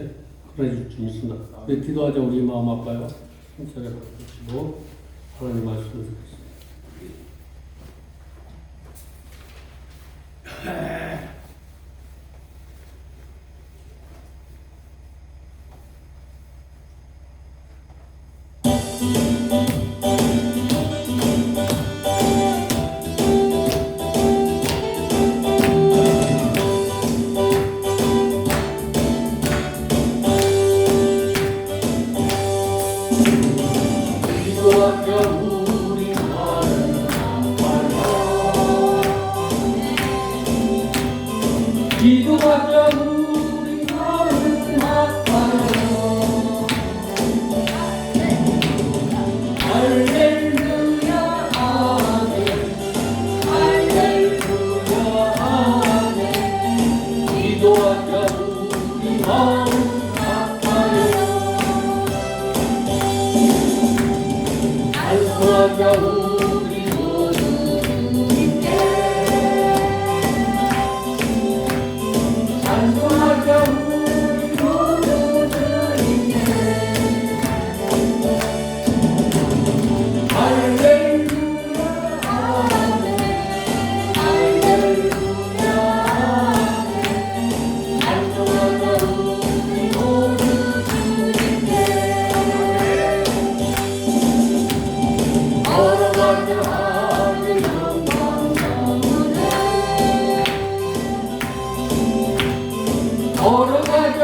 우리에게 그러해 주시나 네, 기도하자 우리 마음 아파요. 힘차게 받으시고 하나님 말씀 주시옵소서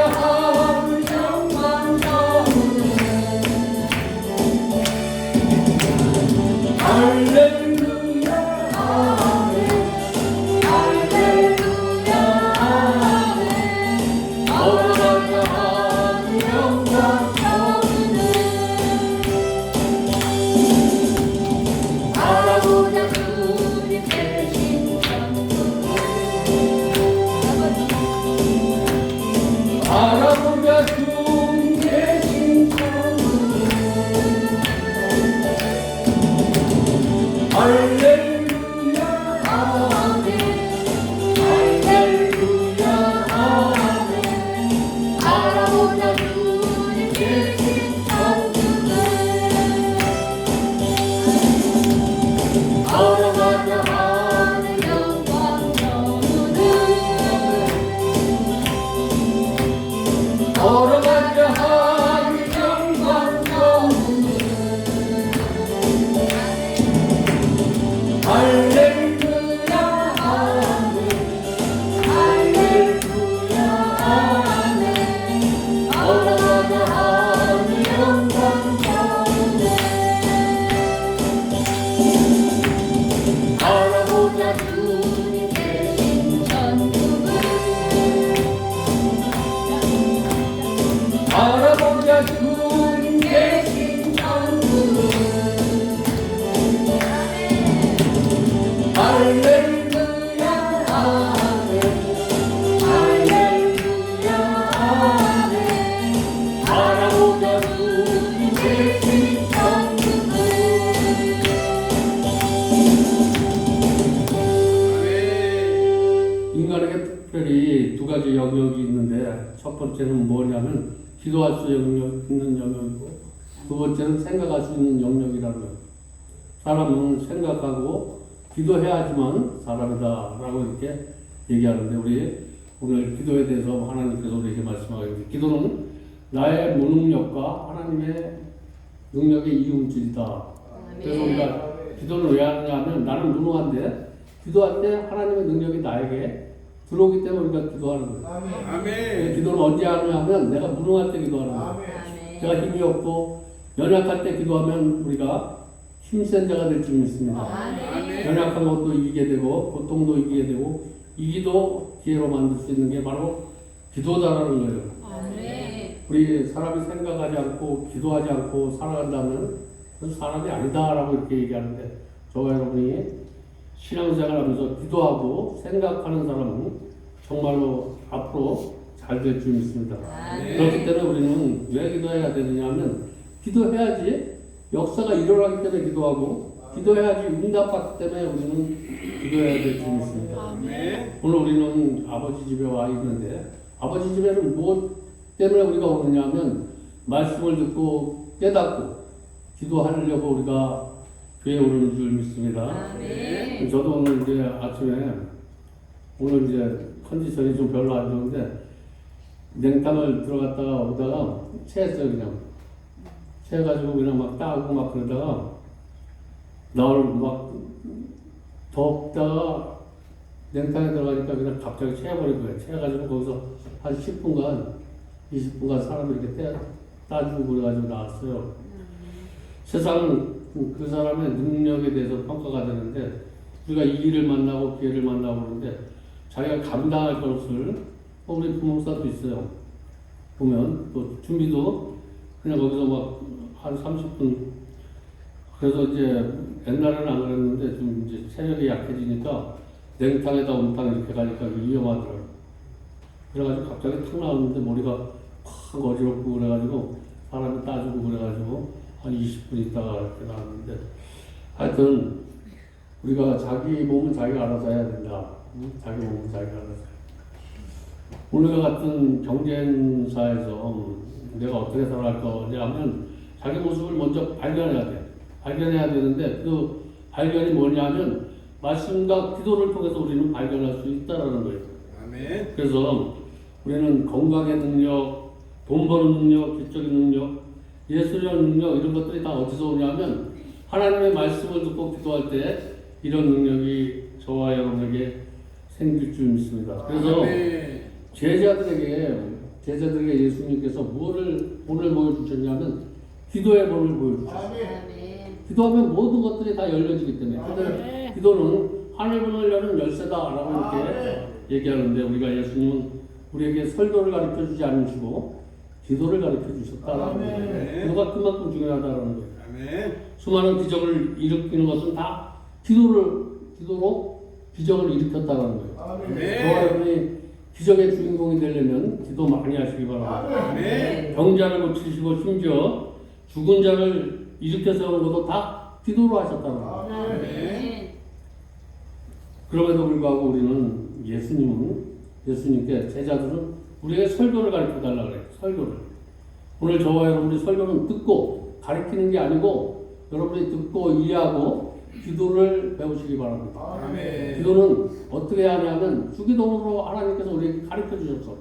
여러분 번째는 뭐냐면 기도할 수 영역, 있는 영역이고 두 번째는 생각할 수 있는 영역이라는 거예요. 사람은 생각하고 기도해야지만 사람이다라고 이렇게 얘기하는데 우리 오늘 기도에 대해서 하나님께서 우리에게 말씀하고 있는데 기도는 나의 무능력과 하나님의 능력의 이음질이다. 그래서 우리가 기도를 왜 하느냐 하면 나는 무능한데 기도할 때 하나님의 능력이 나에게 들어오기 때문에 우리가 기도하는 거예요. 아멘. 기도는 언제 하느냐 하면 내가 무능할 때 기도하는 거예요. 제가 힘이 없고 연약할 때 기도하면 우리가 힘센 자가 될 줄 믿습니다. 아멘. 연약한 것도 이기게 되고 고통도 이기게 되고 이기도 기회로 만들 수 있는 게 바로 기도다라는 거예요. 아멘 우리 사람이 생각하지 않고 기도하지 않고 살아간다면 그건 사람이 아니다라고 이렇게 얘기하는데 저와 여러분이 신앙생활 하면서 기도하고 생각하는 사람은 정말로 앞으로 잘 될 줄 믿습니다. 그렇기 때문에 우리는 왜 기도해야 되느냐 하면 기도해야지 역사가 일어나기 때문에 기도하고 기도해야지 응답받기 때문에 우리는 기도해야 될 줄 믿습니다. 아멘. 오늘 우리는 아버지 집에 와 있는데 아버지 집에는 무엇 때문에 우리가 오느냐 하면 말씀을 듣고 깨닫고 기도하려고 우리가 교회에 오는 줄 믿습니다. 아멘 저도 오늘 이제 아침에 오늘 이제 컨디션이 좀 별로 안 좋은데 냉탕을 들어갔다가 오다가 체했어요 그냥. 체해가지고 그냥 막 따고 막 그러다가 나올 막 덥다가 냉탕에 들어가니까 그냥 갑자기 체해버린 거예요. 체해가지고 거기서 한 10분간 20분간 사람을 이렇게 떼, 따주고 그래가지고 나왔어요. 세상은 그 사람의 능력에 대해서 평가가 되는데 우리가 이 일을 만나고 기회를 만나고 그러는데 자기가 감당할 것을 어, 우리 부목사도 있어요. 보면 또 준비도 그냥 거기서 막 한 30분 그래서 이제 옛날에는 안 그랬는데 좀 이제 체력이 약해지니까 냉탕에다 온탕 이렇게 가니까 위험하더라고요. 그래가지고 갑자기 탁 나왔는데 머리가 확 어지럽고 그래가지고 사람이 따주고 그래가지고 한 20분 있다가 이렇게 나왔는데 하여튼 우리가 자기 몸은 자기가 알아서 해야 된다. 응? 자기 몸은 자기가 알아서. 해야 된다. 오늘과 같은 경쟁사에서 음, 내가 어떻게 살아갈 거냐 하면 자기 모습을 먼저 발견해야 돼. 발견해야 되는데 그 발견이 뭐냐면 말씀과 기도를 통해서 우리는 발견할 수 있다라는 거예요. 아멘. 그래서 우리는 건강의 능력, 돈 버는 능력, 기적인 능력, 예술의 능력 이런 것들이 다 어디서 오냐면 하나님의 말씀을 듣고 기도할 때 이런 능력이 저와 여러분에게 생길 줄 믿습니다. 그래서 아멘. 제자들에게 제자들에게 예수님께서 뭐를 본을 보여주셨냐면 기도의 본을 보여주셨어요. 아멘 기도하면 모든 것들이 다 열려지기 때문에. 근데 기도는 하늘 문을 여는 열쇠다라고 이렇게 얘기하는데 우리가 예수님은 우리에게 설교를 가르쳐 주지 않으시고 기도를 가르쳐 주셨다라는 거예요. 기도가 그만큼 중요하다는 거예요. 아멘. 수많은 기적을 일으키는 것은 다 기도를 기도로 기적을 일으켰다는 거예요. 저와 아멘. 여러분이 기적의 주인공이 되려면 기도 많이 하시기 바랍니다. 아멘. 병자를 고치시고 심지어 죽은 자를 일으켜 세우는 것도 다 기도로 하셨다는 거예요. 아멘 그럼에도 불구하고 우리는 예수님은 예수님께 제자들은 우리에게 설교를 가르쳐 달라 그래요. 설교를. 오늘 저와 여러분이 설교는 듣고 가르치는 게 아니고 여러분이 듣고 이해하고 기도를 배우시기 바랍니다. 아멘. 기도는 어떻게 하냐면 주기도문으로 하나님께서 우리에게 가르쳐 주셨어.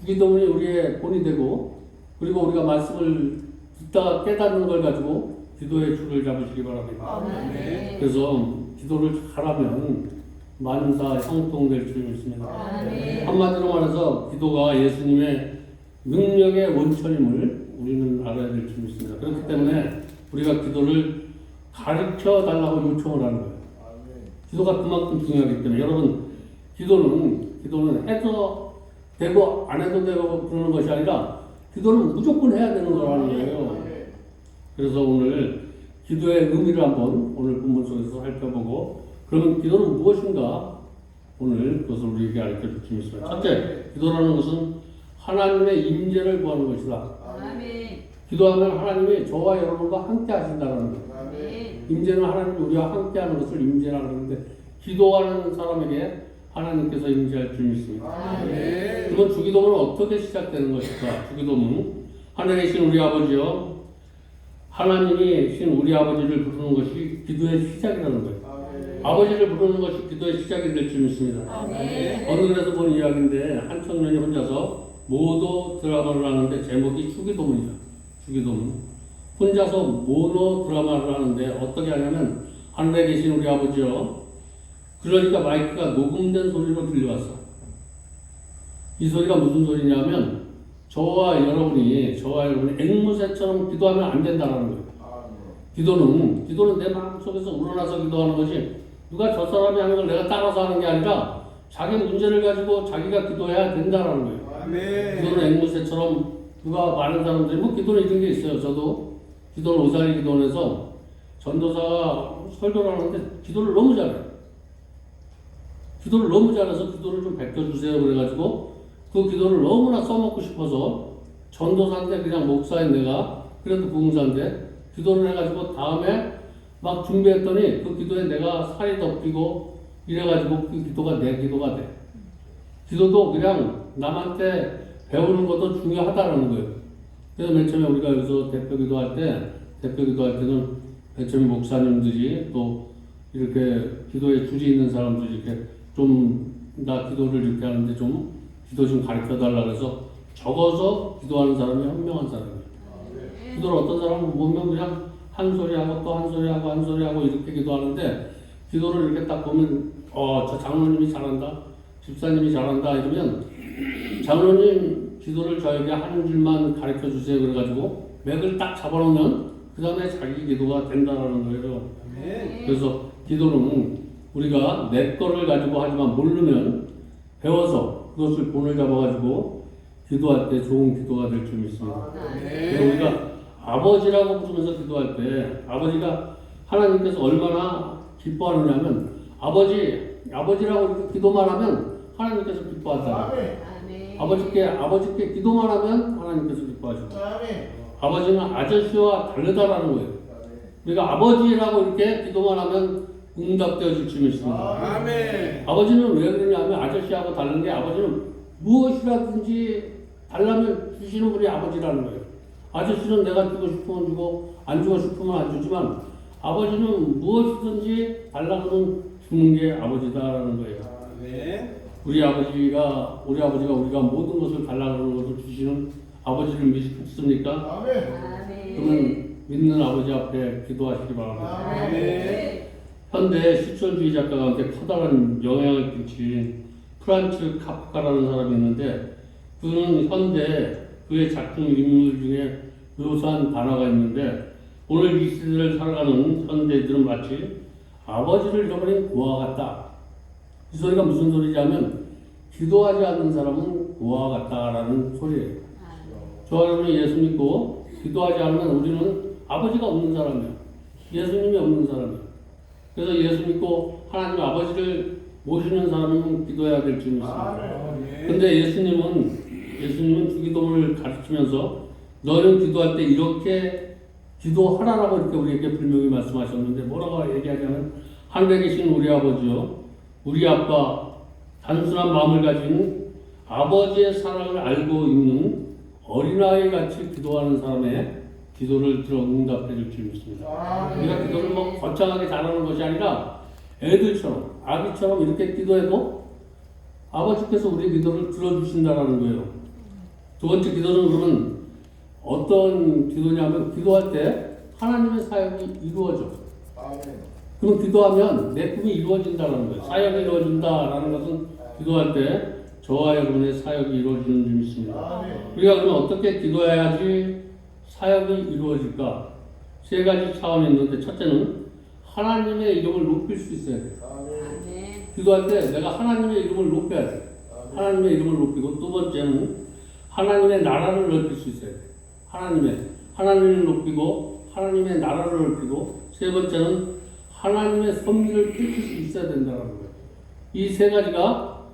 주기도문이 우리의 본이 되고 그리고 우리가 말씀을 듣다가 깨닫는 걸 가지고 기도의 줄을 잡으시기 바랍니다. 아멘 그래서 기도를 잘하면 만사 형통될 줄 믿습니다. 아멘 한마디로 말해서 기도가 예수님의 능력의 원천임을 우리는 알아야 될줄 믿습니다. 그렇기 때문에 우리가 기도를 가르쳐 달라고 요청을 하는 거예요. 기도가 그만큼 중요하기 때문에 여러분 기도는 기도는 해도 되고 안 해도 되고 그러는 것이 아니라 기도는 무조건 해야 되는 거라는 거예요. 그래서 오늘 기도의 의미를 한번 오늘 본문 속에서 살펴보고 그러면 기도는 무엇인가 오늘 그것을 우리에게 알려 줄 수 있습니다. 첫째, 기도라는 것은 하나님의 임재를 구하는 것이다. 아멘. 기도하면 하나님이 저와 여러분과 함께 하신다는 거예요. 아멘. 임재는 하나님이 우리와 함께 하는 것을 임재라고 하는데 기도하는 사람에게 하나님께서 임재할 줄 믿습니다. 아멘. 그러면 주기도문은 어떻게 시작되는 것일까? 주기도문 하늘에 계신 우리 아버지요 하나님이 신 우리 아버지를 부르는 것이 기도의 시작이라는 거예요. 아버지를 부르는 것이 기도의 시작이 될 줄 믿습니다. 아멘. 어느 글에서 본 이야기인데 한 청년이 혼자서 모도 드라마를 하는데 제목이 주기도문이죠. 주기도문. 혼자서 모노 드라마를 하는데 어떻게 하냐면 하늘에 계신 우리 아버지요. 그러니까 마이크가 녹음된 소리로 들려왔어. 이 소리가 무슨 소리냐면 저와 여러분이 저와 여러분이 앵무새처럼 기도하면 안 된다는 거예요. 기도는 기도는 내 마음속에서 우러나서 기도하는 것이 누가 저 사람이 하는 걸 내가 따라서 하는 게 아니라 자기 문제를 가지고 자기가 기도해야 된다라는 거예요. 아멘. 기도는 앵무새처럼 누가 많은 사람들이 뭐 기도는 이런 게 있어요. 저도 기도는 오사리 기도원에서 전도사가 설교를 하는데 기도를 너무 잘해요. 기도를 너무 잘해서 기도를 좀 베껴주세요. 그래가지고 그 기도를 너무나 써먹고 싶어서 전도사인데 그냥 목사인 내가 그래도 부흥사인데 기도를 해가지고 다음에 막 준비했더니 그 기도에 내가 살이 덮이고 이래가지고 그 기도가 내 기도가 돼. 기도도 그냥 남한테 배우는 것도 중요하다라는 거예요. 그래서 맨 처음에 우리가 여기서 대표 기도할 때, 대표 기도할 때는 맨 처음에 목사님들이 또 이렇게 기도에 주지 있는 사람들이 이렇게 좀 나 기도를 이렇게 하는데 좀 기도 좀 가르쳐 달라 그래서 적어서 기도하는 사람이 현명한 사람이에요. 기도를 어떤 사람은 보면 그냥 한 소리 하고 또 한 소리 하고 한 소리 하고 이렇게 기도하는데 기도를 이렇게 딱 보면 어 저 장로님이 잘한다 집사님이 잘한다 이러면 장로님 기도를 저에게 하는 줄만 가르쳐 주세요 그래가지고 맥을 딱 잡아놓으면 그 다음에 자기 기도가 된다라는 거예요. 아멘. 그래서 기도는 우리가 내 거를 가지고 하지만 모르면 배워서 그것을 본을 잡아가지고 기도할 때 좋은 기도가 될 줄 믿습니다. 그래서 우리가 아버지라고 부르면서 기도할 때 아버지가 하나님께서 얼마나 기뻐하느냐면 아버지 아버지라고 기도만 하면 하나님께서 기뻐한다. 아멘. 아버지께 아버지께 기도만 하면 하나님께서 기뻐하시고 아버지는 아저씨와 다르다라는 거예요. 우리가 아버지라고 이렇게 기도만 하면 응답되어질 줄 믿습니다. 아멘. 아버지는 왜 그러냐면 아저씨하고 다른 게 아버지는 무엇이라든지 달라면 주시는 분이 아버지라는 거예요. 아저씨는 내가 주고 싶으면 주고 안 주고 싶으면 안 주지만 아버지는 무엇이든지 달라면 주는 게 아버지다라는 거예요. 아멘. 우리 아버지가 우리 아버지가 우리가 모든 것을 달라는 것을 주시는 아버지를 믿습니까? 아멘. 그러면 믿는 아버지 앞에 기도하시기 바랍니다. 아멘. 현대 실존주의 작가 가운데 커다란 영향을 끼친 프란츠 카프카라는 사람이 있는데 그는 현대 그의 작품 인물 중에 묘사한 단어가 있는데 오늘 이 시대를 살아가는 현대인들은 마치 아버지를 잃어버린 고아 같다. 이 소리가 무슨 소리냐면 기도하지 않는 사람은 고아 같다라는 소리예요. 저와 여러분이 예수 믿고 기도하지 않으면 우리는 아버지가 없는 사람이에요. 예수님이 없는 사람이에요. 그래서 예수 믿고 하나님 아버지를 모시는 사람은 기도해야 될 줄 믿습니다. 아멘. 근데 예수님은 예수님은 주기도문을 가르치면서 너는 기도할 때 이렇게 기도하라라고 이렇게 우리에게 분명히 말씀하셨는데 뭐라고 얘기하냐면 하늘에 계신 우리 아버지요 우리 아빠 단순한 마음을 가진 아버지의 사랑을 알고 있는 어린아이 같이 기도하는 사람의 기도를 들어 응답해 줄 줄 믿습니다. 우리가 기도를 뭐 거창하게 잘하는 것이 아니라 애들처럼 아기처럼 이렇게 기도해도 아버지께서 우리 기도를 들어주신다라는 거예요. 두 번째 기도는 그러면 어떤 기도냐면 기도할 때 하나님의 사역이 이루어져. 그럼 기도하면 내 꿈이 이루어진다는 거예요. 사역이 이루어진다라는 것은 기도할 때 저와 여러분의 사역이 이루어지는 줄 믿습니다. 우리가 그러면 어떻게 기도해야지 사역이 이루어질까? 세 가지 차원이 있는데 첫째는 하나님의 이름을 높일 수 있어야 돼. 아멘. 기도할 때 내가 하나님의 이름을 높여야 돼. 하나님의 이름을 높이고 두 번째는 하나님의 나라를 넓힐 수 있어야 돼. 하나님의 하나님을 높이고 하나님의 나라를 넓히고 세 번째는 하나님의 섭리를 펼칠 수 있어야 된다는 거예요. 이 세 가지가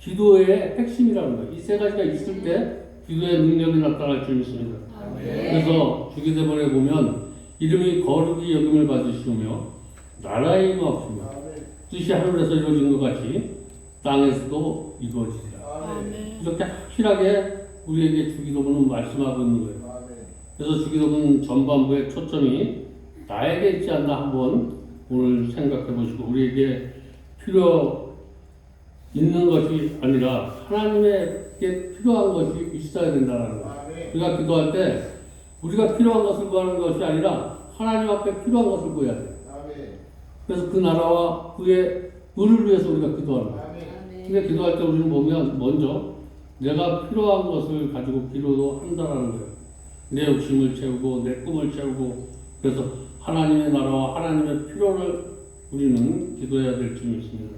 기도의 핵심이라는 거예요. 이 세 가지가 있을 때 기도의 능력이 나타날 줄 믿습니다. 그래서 주기도문에 보면 이름이 거룩이 여김을 받으시오며 나라의 임하옵시며 뜻이 하늘에서 이루어진 것 같이 땅에서도 이루어지리라. 이렇게 확실하게 우리에게 주기도문은 말씀하고 있는 거예요. 그래서 주기도문 전반부의 초점이 나에게 있지 않나 한번 오늘 생각해 보시고 우리에게 필요 있는 것이 아니라 하나님에게 필요한 것이 있어야 된다는 거예요. 우리가 기도할 때 우리가 필요한 것을 구하는 것이 아니라 하나님 앞에 필요한 것을 구해야 돼. 그래서 그 나라와 그의 의를 위해서 우리가 기도하는. 아멘. 근데 기도할 때 우리는 보면 먼저 내가 필요한 것을 가지고 기도도 한다라는 거예요. 내 욕심을 채우고 내 꿈을 채우고 그래서 하나님의 나라와 하나님의 필요를 우리는 기도해야 될줄 믿습니다.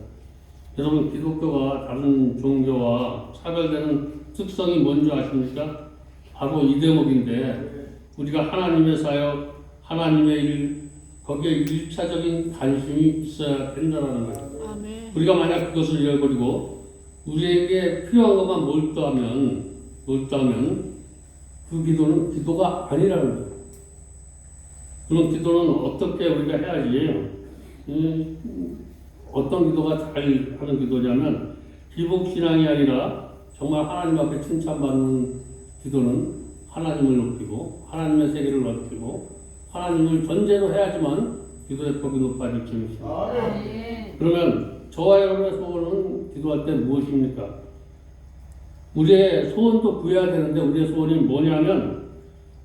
여러분 기독교가 다른 종교와 차별되는 특성이 뭔지 아십니까? 바로 이 대목인데 우리가 하나님의 사역, 하나님의 일 거기에 일차적인 관심이 있어야 된다는 거예요. 우리가 만약 그것을 잃어버리고 우리에게 필요한 것만 몰두하면 몰두하면 그 기도는 기도가 아니라는 거예요. 그럼 기도는 어떻게 우리가 해야지? 음, 어떤 기도가 잘 하는 기도냐면 기복 신앙이 아니라 정말 하나님 앞에 칭찬받는 기도는 하나님을 높이고 하나님의 세계를 넓히고 하나님을 전제로 해야지만 기도의 폭이 높아질 줄 믿습니다. 아멘. 그러면 저와 여러분의 소원은 기도할 때 무엇입니까? 우리의 소원도 구해야 되는데 우리의 소원이 뭐냐면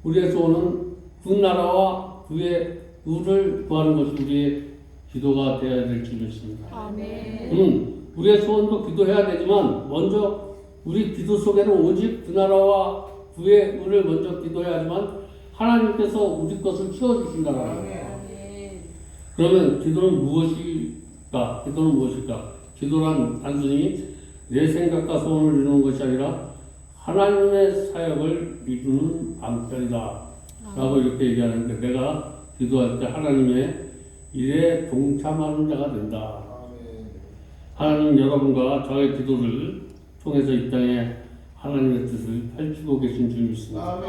우리의 소원은 그 나라와 그의 의를 구하는 것이 우리의 기도가 되어야 될 줄 믿습니다. 아멘. 음, 우리의 소원도 기도해야 되지만 먼저 우리 기도 속에는 오직 그 나라와 그의 의를 먼저 기도해야 하지만 하나님께서 우리 것을 채워주신다는 거예요. 그러면 기도는 무엇일까? 기도는 무엇일까? 기도란 단순히 내 생각과 소원을 이루는 것이 아니라 하나님의 사역을 이루는 방편이다. 라고 이렇게 얘기하는데 내가 기도할 때 하나님의 일에 동참하는 자가 된다. 하나님 여러분과 저의 기도를 통해서 이 땅에 하나님의 뜻을 펼치고 계신 줄 믿습니다.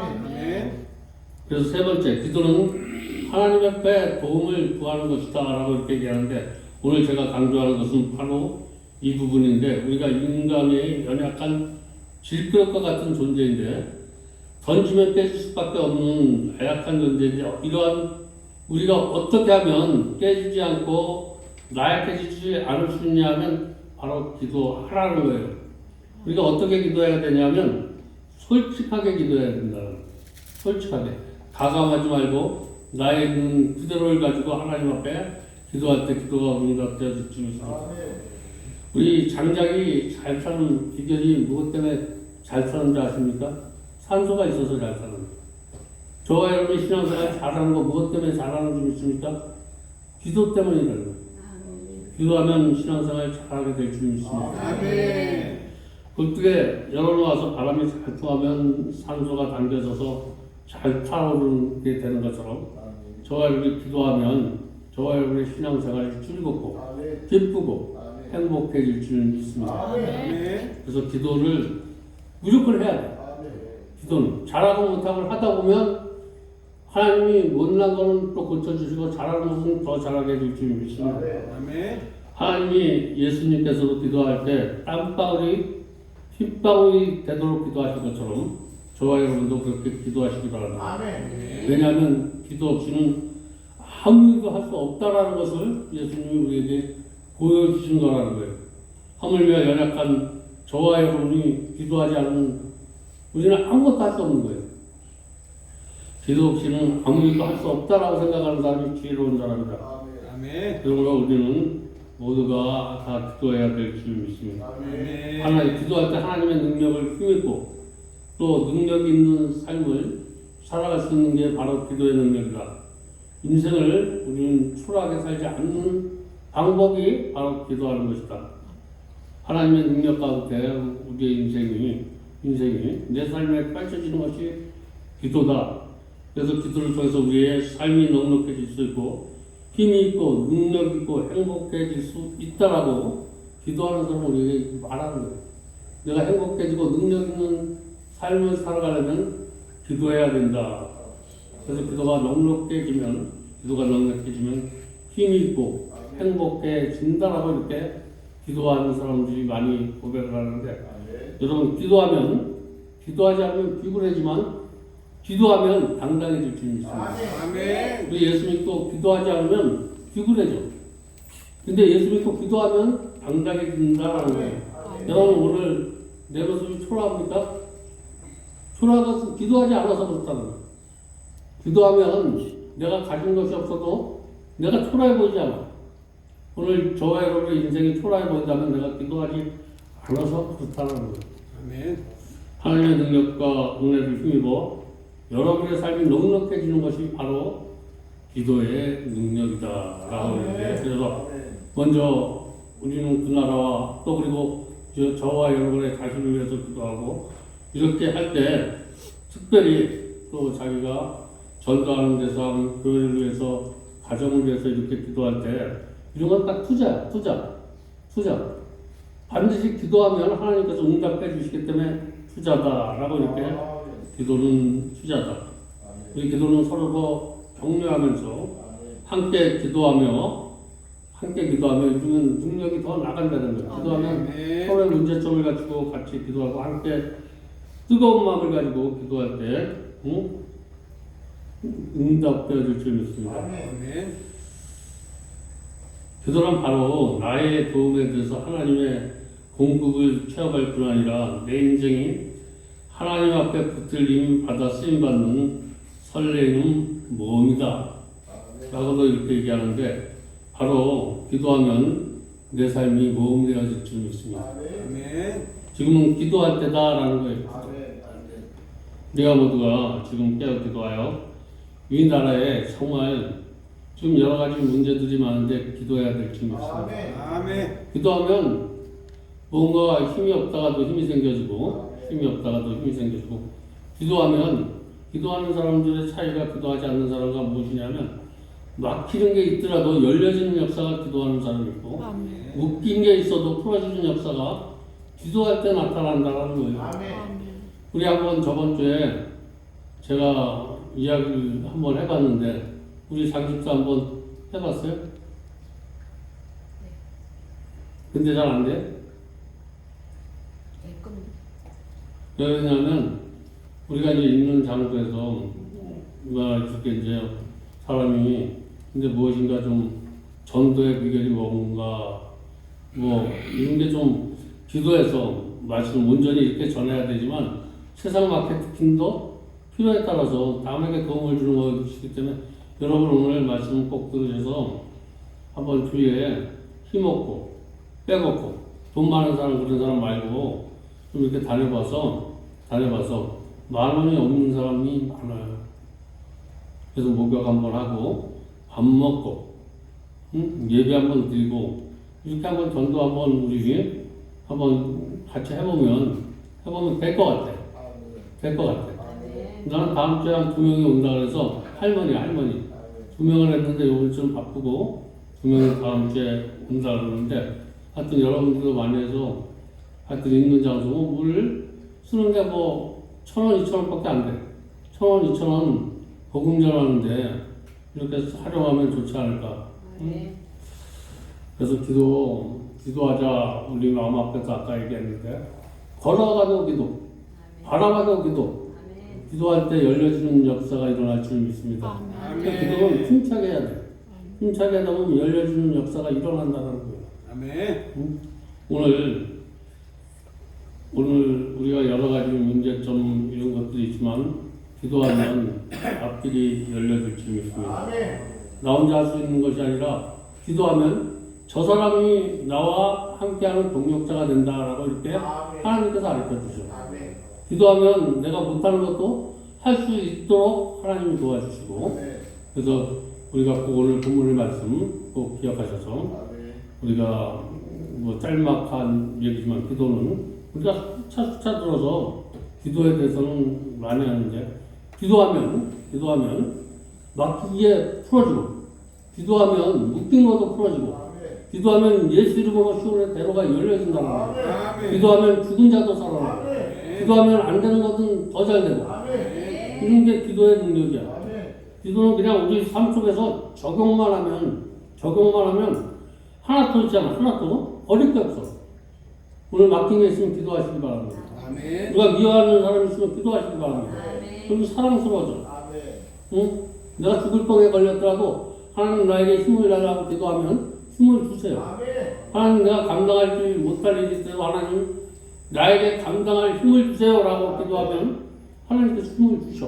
그래서 세 번째, 기도는 하나님 앞에 도움을 구하는 것이다 라고 이렇게 얘기하는데 오늘 제가 강조하는 것은 바로 이 부분인데 우리가 인간의 연약한 질그릇과 같은 존재인데 던지면 깨질 수밖에 없는 나약한 존재인데 이러한 우리가 어떻게 하면 깨지지 않고 나약해지지 않을 수 있냐 하면 바로 기도하라는 거예요. 우리가 어떻게 기도해야 되냐면 솔직하게 기도해야 거예요. 솔직하게 가감하지 말고 나의 있는 그대로를 가지고 하나님 앞에 기도할 때 기도가 응답되어질 줄 믿습니다. 우리 장작이 잘 사는 비결이 무엇 때문에 잘 사는지 아십니까? 산소가 있어서 잘 사는 거예요. 저와 여러분의 신앙생활 잘하는 거 무엇 때문에 잘하는 줄 믿습니까? 기도 때문이라는 거예요. 아멘. 기도하면 신앙생활 잘하게 될 줄 믿습니다. 아멘. 굴뚝에 여름에 와서 바람이 잘 통하면 산소가 담겨져서 잘 타오르게 되는 것처럼 저와 여러분이 기도하면 저와 여러분의 신앙생활이 즐겁고 기쁘고 행복해질 줄 믿습니다. 아멘. 그래서 기도를 무조건 해야 돼. 기도는 잘하고 못하고 하다 보면 하나님이 못난 거는 또 고쳐주시고 잘하는 것은 더 잘하게 해줄 줄 믿습니다. 아멘. 하나님이 예수님께서도 기도할 때 땀방울이 핏방울이 되도록 기도하신 것처럼 저와 여러분도 그렇게 기도하시기 바랍니다. 왜냐하면 기도 없이는 아무 일도 할 수 없다라는 것을 예수님이 우리에게 보여주신 거라는 거예요. 하물며 연약한 저와 여러분이 기도하지 않으면 우리는 아무것도 할 수 없는 거예요. 기도 없이는 아무 일도 할 수 없다라고 생각하는 사람이 지혜로운 사람이다. 아멘. 그러므로 우리는 모두가 다 기도해야 될 줄 믿습니다. 아멘. 하나님 기도할 때 하나님의 능력을 힘입고 또 능력 있는 삶을 살아갈 수 있는 게 바로 기도의 능력이다. 인생을 우리는 초라하게 살지 않는 방법이 바로 기도하는 것이다. 하나님의 능력 가운데 우리의 인생이 인생이 내 삶에 펼쳐지는 것이 기도다. 그래서 기도를 통해서 우리의 삶이 넉넉해질 수 있고 힘이 있고 능력 있고 행복해질 수 있다라고 기도하는 사람은 우리에게 말하는 거예요. 내가 행복해지고 능력 있는 삶을 살아가려면 기도해야 된다. 그래서 기도가 넉넉해지면 기도가 넉넉해지면 힘이 있고 행복해진다라고 이렇게 기도하는 사람들이 많이 고백을 하는데 여러분 기도하면 기도하지 않으면 비굴해지만 기도하면 당당해질 줄 믿습니다. 아멘. 우리 예수 믿고 기도하지 않으면 비굴해져. 근데 예수 믿고 기도하면 당당해진다라는 거예요. 여러분 오늘 내 모습이 초라합니까? 초라하다 기도하지 않아서 그렇다는 거예요. 기도하면 내가 가진 것이 없어도 내가 초라해 보이지 않아. 오늘 저와 여러분의 인생이 초라해 보인다면 내가 기도하지 않아서 그렇다는 거예요. 아멘. 하나님의 능력과 은혜를 힘입어 여러분의 삶이 넉넉해지는 것이 바로 기도의 능력이다라고 하는데 그래서 먼저 우리는 그 나라와 또 그리고 저- 저와 여러분의 자신을 위해서 기도하고 이렇게 할 때 특별히 또 자기가 전도하는 대상 교회를 위해서 가정을 위해서 이렇게 기도할 때 이런 건 딱 투자야 투자 투자 반드시 기도하면 하나님께서 응답해 주시기 때문에 투자다라고 이렇게 기도는 투자다. 우리 기도는 서로서 격려하면서 함께 기도하며 함께 기도하며 이러면 능력이 더 나간다는 거예요. 기도하면. 서로의 문제점을 가지고 같이 기도하고 함께 뜨거운 마음을 가지고 기도할 때 응? 응답되어질 줄 믿습니다. 아멘. 기도는 바로 나의 도움에 대해서 하나님의 공급을 취합할 뿐 아니라 내 인생이 하나님 앞에 붙들림 받아 쓰임 받는 설레이는 모험이다. 라고도 이렇게 얘기하는데 바로 기도하면 내 삶이 모험이 되어질 줄 믿습니다. 지금은 기도할 때다라는 거예요. 우리가 모두가 지금 깨어 기도하여 이 나라에 정말 지금 여러 가지 문제들이 많은데 기도해야 될 줄 믿습니다. 기도하면 뭔가 힘이 없다가도 힘이 생겨지고 힘이 없다가도 힘이 생겨지고 기도하면 기도하는 사람들의 차이가 기도하지 않는 사람과 무엇이냐면 막히는 게 있더라도 열려지는 역사가 기도하는 사람이 있고 묶인 게 있어도 풀어지는 역사가 기도할 때 나타난다는 거예요. 우리 한번 저번 주에 제가 이야기를 한번 해봤는데 우리 장집사 한번 해봤어요? 근데 잘 안 돼? 왜냐하면 우리가 이제 있는 장소에서 누가 이렇게 이제 사람이 근데 무엇인가 좀 전도의 비결이 뭔가 뭐 이런 게 좀 기도해서 말씀 온전히 이렇게 전해야 되지만 세상 마케팅도 필요에 따라서 남에게 도움을 주는 것이기 때문에 여러분 오늘 말씀 꼭 들으셔서 한번 주위에 힘없고 빼먹고 돈 많은 사람 그런 사람 말고 좀 이렇게 다녀봐서 다녀봐서 만 원이 없는 사람이 많아요. 그래서 목욕 한번 하고 밥 먹고 응? 예배 한번 드리고 이렇게 한번 전도 한번 우리 한번 같이 해보면 해보면 될 것 같아. 될 것 같아. 나는 다음 주에 한 두 명이 온다 그래서 할머니 할머니 두 명을 했는데 오늘 좀 바쁘고 두 명이 다음 주에 온다 그러는데 하여튼 여러분들도 많이 해서 하여튼 있는 장소 뭐물 쓰는 게 뭐 천 원, 이천 원밖에 안 돼. 천 원, 이천 원 복음 전하는데 이렇게 활용하면 좋지 않을까. 그래서 기도, 기도하자. 우리 마음 앞에서 아까 얘기했는데 걸어가도 기도, 바라봐도 기도, 기도할 때 열려지는 역사가 일어날 줄 믿습니다. 그러니까 기도는. 힘차게 해야 돼. 힘차게 하다 보면 열려지는 역사가 일어난다는 거예요. 아멘. 오늘 오늘 우리가 여러 가지 문제점 이런 것들이 있지만 기도하면 앞길이 열려질 줄 믿습니다. 나 혼자 할 수 있는 것이 아니라 기도하면 저 사람이 나와 함께하는 동력자가 된다라고 이렇게 하나님께서 가르쳐 주죠. 기도하면 내가 못하는 것도 할 수 있도록 하나님이 도와주시고 그래서 우리가 꼭 오늘 본문의 말씀 꼭 기억하셔서 우리가 뭐 짤막한 얘기지만 기도는 우리가 숫자 숫자 들어서 기도에 대해서는 많이 하는데 기도하면 기도하면 막히게 풀어지고 기도하면 묶인 것도 풀어지고 기도하면 예수 이름으로 시온의 대로가 열려진다는 거예요. 기도하면 죽은 자도 살아나. 아멘. 기도하면 안 되는 것은 더 잘 되고. 이런 게 기도의 능력이야. 기도는 그냥 우리 삶 속에서 적용만 하면, 적용만 하면 하나 더 있잖아. 하나 더. 어릴 게 없어. 오늘 막힌 게 있으면 기도하시기 바랍니다. 아멘. 누가 미워하는 사람이 있으면 기도하시기 바랍니다. 아멘. 그럼 사랑스러워져. 응? 내가 죽을 병에 걸렸더라도 하나님 나에게 힘을 달라고 기도하면 힘을 주세요. 하나님 내가 감당할지 못할 일이 있어도 하나님 나에게 감당할 힘을 주세요라고 기도하면 하나님께서 힘을 주셔.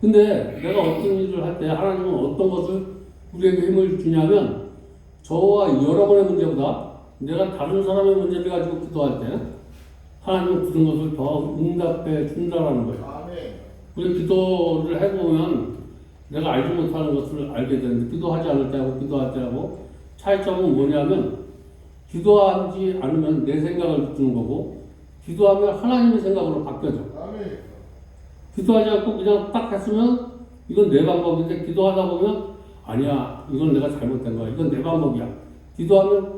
근데 내가 어떤 일을 할 때 하나님은 어떤 것을 우리에게 힘을 주냐면 저와 여러분의 문제보다 내가 다른 사람의 문제를 가지고 기도할 때 하나님은 그런 것을 더 응답해 준다라는 거예요. 우리 기도를 해보면 내가 알지 못하는 것을 알게 되는데 기도하지 않을 때하고 기도할 때하고 차이점은 뭐냐면 기도하지 않으면 내 생각을 주는 거고 기도하면 하나님의 생각으로 바뀌어져. 기도하지 않고 그냥 딱 했으면 이건 내 방법인데 기도하다 보면 아니야 이건 내가 잘못된 거야 이건 내 방법이야. 기도하면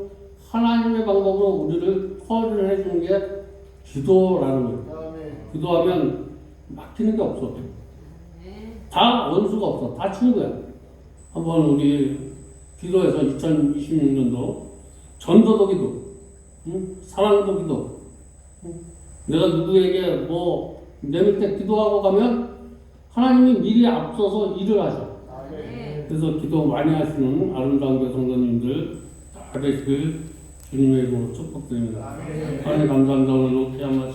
하나님의 방법으로 우리를 처리를 해주는 게 기도라는 거예요. 기도하면 막히는 게 없어. 네. 다 원수가 없어. 다 친구야. 한번 우리 기도해서 2026년도 전도도 기도, 응? 사랑도 기도. 응? 내가 누구에게 뭐 내밀 때 기도하고 가면 하나님이 미리 앞서서 일을 하셔. 네. 그래서 기도 많이 하시는 아름다운 교 성도님들 다 되시길 주님의 이름으로 축복드립니다. 하나님 감사합니다. 오늘 높이 한 말씀